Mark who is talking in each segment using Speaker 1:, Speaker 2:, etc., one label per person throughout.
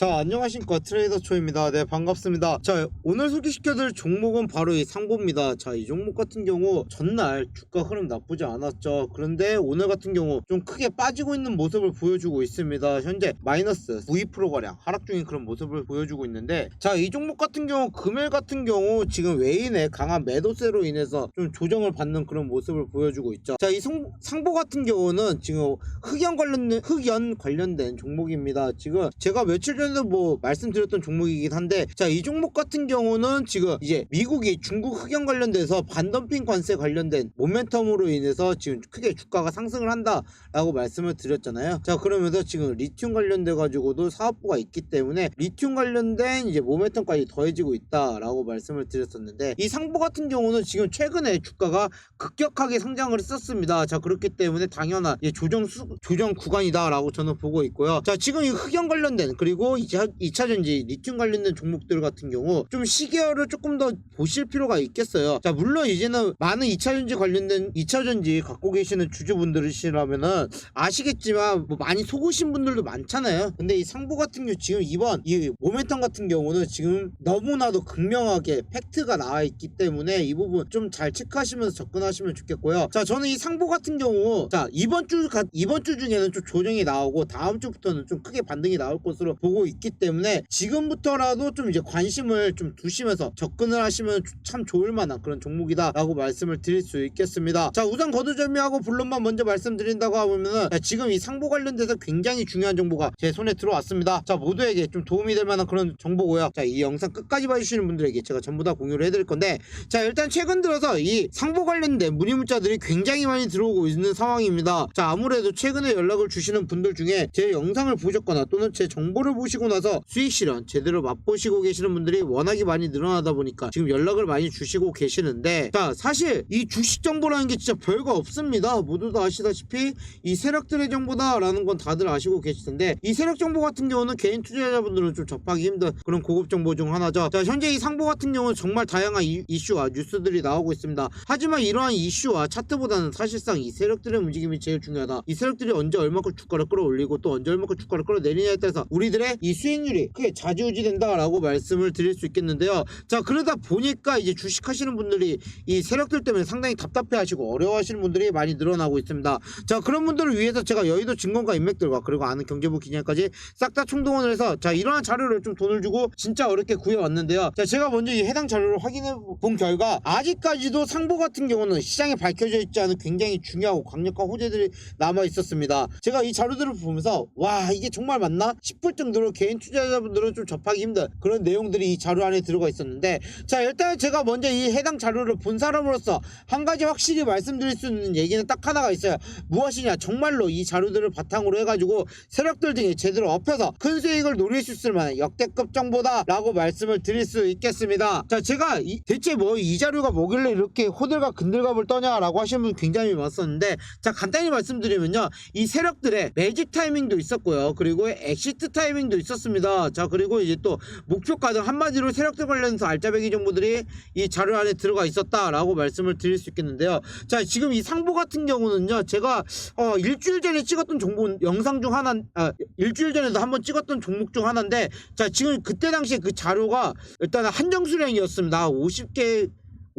Speaker 1: 자 안녕하십니까 트레이더 초입니다. 네 반갑습니다. 자 오늘 소개시켜드릴 종목은 바로 이 상보입니다. 자 이 종목 같은 경우 전날 주가 흐름 나쁘지 않았죠. 그런데 오늘 같은 경우 좀 크게 빠지고 있는 모습을 보여주고 있습니다. 현재 마이너스 9% 가량 하락 중인 그런 모습을 보여주고 있는데 자 이 종목 같은 경우 금일 같은 경우 지금 외인의 강한 매도세로 인해서 좀 조정을 받는 그런 모습을 보여주고 있죠. 자 이 상보 같은 경우는 지금 흑연 관련된 흑연 관련된 종목입니다. 지금 제가 며칠 전에 도 뭐 말씀드렸던 종목이긴 한데 자 이 종목 같은 경우는 지금 이제 미국이 중국 흑연 관련돼서 반덤핑 관세 관련된 모멘텀으로 인해서 지금 크게 주가가 상승을 한다라고 말씀을 드렸잖아요. 자 그러면서 지금 리튬 관련돼 가지고도 사업부가 있기 때문에 리튬 관련된 이제 모멘텀까지 더해지고 있다라고 말씀을 드렸었는데 이 상보 같은 경우는 지금 최근에 주가가 급격하게 상장을 했었습니다. 자 그렇기 때문에 당연한 조정 수, 조정 구간이다라고 저는 보고 있고요. 자 지금 이 흑연 관련된 그리고 2차, 2차전지 리튬 관련된 종목들 같은 경우 좀 시계열을 조금 더 보실 필요가 있겠어요. 자 물론 이제는 많은 2차전지 관련된 2차전지 갖고 계시는 주주분들이시라면은 아시겠지만 뭐 많이 속으신 분들도 많잖아요. 근데 이 상보 같은 경우 지금 이번 이 모멘텀 같은 경우는 지금 너무나도 극명하게 팩트가 나와 있기 때문에 이 부분 좀 잘 체크하시면서 접근하시면 좋겠고요. 자 저는 이 상보 같은 경우 자 이번 주 가- 이번 주 중에는 좀 조정이 나오고 다음 주부터는 좀 크게 반등이 나올 것으로 보고 있기 때문에 지금부터라도 좀 이제 관심을 좀 두시면서 접근을 하시면 참 좋을 만한 그런 종목이다라고 말씀을 드릴 수 있겠습니다. 자 우선 거두절미하고 본론만 먼저 말씀드린다고 하면은 자, 지금 이 상보 관련돼서 굉장히 중요한 정보가 제 손에 들어왔습니다. 자 모두에게 좀 도움이 될 만한 그런 정보고요. 자 이 영상 끝까지 봐주시는 분들에게 제가 전부 다 공유를 해드릴 건데 자 일단 최근 들어서 이 상보 관련된 문의 문자들이 굉장히 많이 들어오고 있는 상황입니다. 자 아무래도 최근에 연락을 주시는 분들 중에 제 영상을 보셨거나 또는 제 정보를 보시고 나서 수익 실현 제대로 맛보시고 계시는 분들이 워낙에 많이 늘어나다 보니까 지금 연락을 많이 주시고 계시는데 자 사실 이 주식 정보라는 게 진짜 별거 없습니다. 모두 다 아시다시피 이 세력들의 정보다라는 건 다들 아시고 계실 텐데 이 세력 정보 같은 경우는 개인 투자자분들은 좀 접하기 힘든 그런 고급 정보 중 하나죠. 자 현재 이 상보 같은 경우는 정말 다양한 이, 이슈와 뉴스들이 나오고 있습니다. 하지만 이러한 이슈와 차트보다는 사실상 이 세력들의 움직임이 제일 중요하다. 이 세력들이 언제 얼마큼 주가를 끌어올리고 또 언제 얼마큼 주가를 끌어내리냐에 따라서 우리들의 이 수익률이 크게 좌지우지된다라고 말씀을 드릴 수 있겠는데요. 자 그러다 보니까 이제 주식하시는 분들이 이 세력들 때문에 상당히 답답해하시고 어려워하시는 분들이 많이 늘어나고 있습니다. 자 그런 분들을 위해서 제가 여의도 증권가 인맥들과 그리고 아는 경제부 기념까지 싹 다 총동원을 해서 자 이러한 자료를 좀 돈을 주고 진짜 어렵게 구해왔는데요. 자 제가 먼저 이 해당 자료를 확인해 본 결과 아직까지도 상보 같은 경우는 시장에 밝혀져 있지 않은 굉장히 중요하고 강력한 호재들이 남아 있었습니다. 제가 이 자료들을 보면서 와 이게 정말 맞나 싶을 정도로 개인 투자자분들은 좀 접하기 힘든 그런 내용들이 이 자료 안에 들어가 있었는데 자 일단 제가 먼저 이 해당 자료를 본 사람으로서 한 가지 확실히 말씀드릴 수 있는 얘기는 딱 하나가 있어요. 무엇이냐 정말로 이 자료들을 바탕으로 해가지고 세력들 등에 제대로 엎혀서 큰 수익을 노릴 수 있을 만한 역대급 정보다 라고 말씀을 드릴 수 있겠습니다. 자 제가 이- 대체 뭐 이 자료가 뭐길래 이렇게 호들갑 근들갑을 떠냐라고 하시는 분 굉장히 많았었는데 자 간단히 말씀드리면요 이 세력들의 매직 타이밍도 있었고요 그리고 엑시트 타이밍도 있었습니다. 자 그리고 이제 또 목표 가정 한마디로 세력들 관련해서 알짜배기 정보들이 이 자료 안에 들어가 있었다라고 말씀을 드릴 수 있겠는데요. 자 지금 이 상보 같은 경우는요 제가 어 일주일 전에 찍었던 정보 영상 중 하나 아 일주일 전에도 한번 찍었던 종목 중 하나인데 자 지금 그때 당시에 그 자료가 일단 한정 수량이었습니다. 50개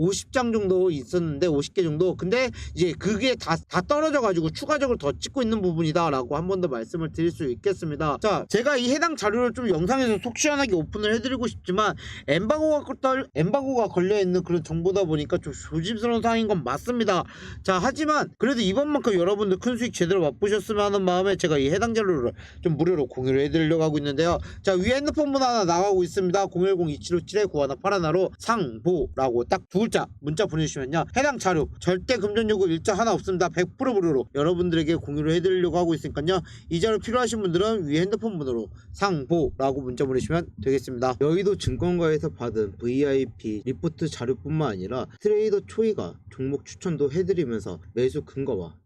Speaker 1: 50장 정도 있었는데 50개 정도? 근데 이제 그게 다, 다 떨어져 가지고 추가적으로 더 찍고 있는 부분이다 라고 한 번 더 말씀을 드릴 수 있겠습니다. 자 제가 이 해당 자료를 좀 영상에서 속 시원하게 오픈을 해드리고 싶지만 엠바고가 떨 엠바고가 걸려있는 그런 정보다 보니까 좀 조심스러운 상황인 건 맞습니다. 자 하지만 그래도 이번만큼 여러분들 큰 수익 제대로 맛보셨으면 하는 마음에 제가 이 해당 자료를 좀 무료로 공유를 해드리려고 하고 있는데요. 자 위에 핸드폰 번호 하나 나가고 있습니다. 010-2757-9181로 상보라고 딱두 글자 문자 보내주시면요. 해당 자료 절대 금전 요구 일자 하나 없습니다. 100% 무료로 여러분들에게 공유를 해드리려고 하고 있으니까요. 이 자료 필요하신 분들은 위에 핸드폰 번호로 상보라고 문자 보내시면 되겠습니다. 여의도 증권가에서 받은 VIP 리포트 자료뿐만 아니라 트레이더 초이가 종목 추천도 해드리면서 매수 근거와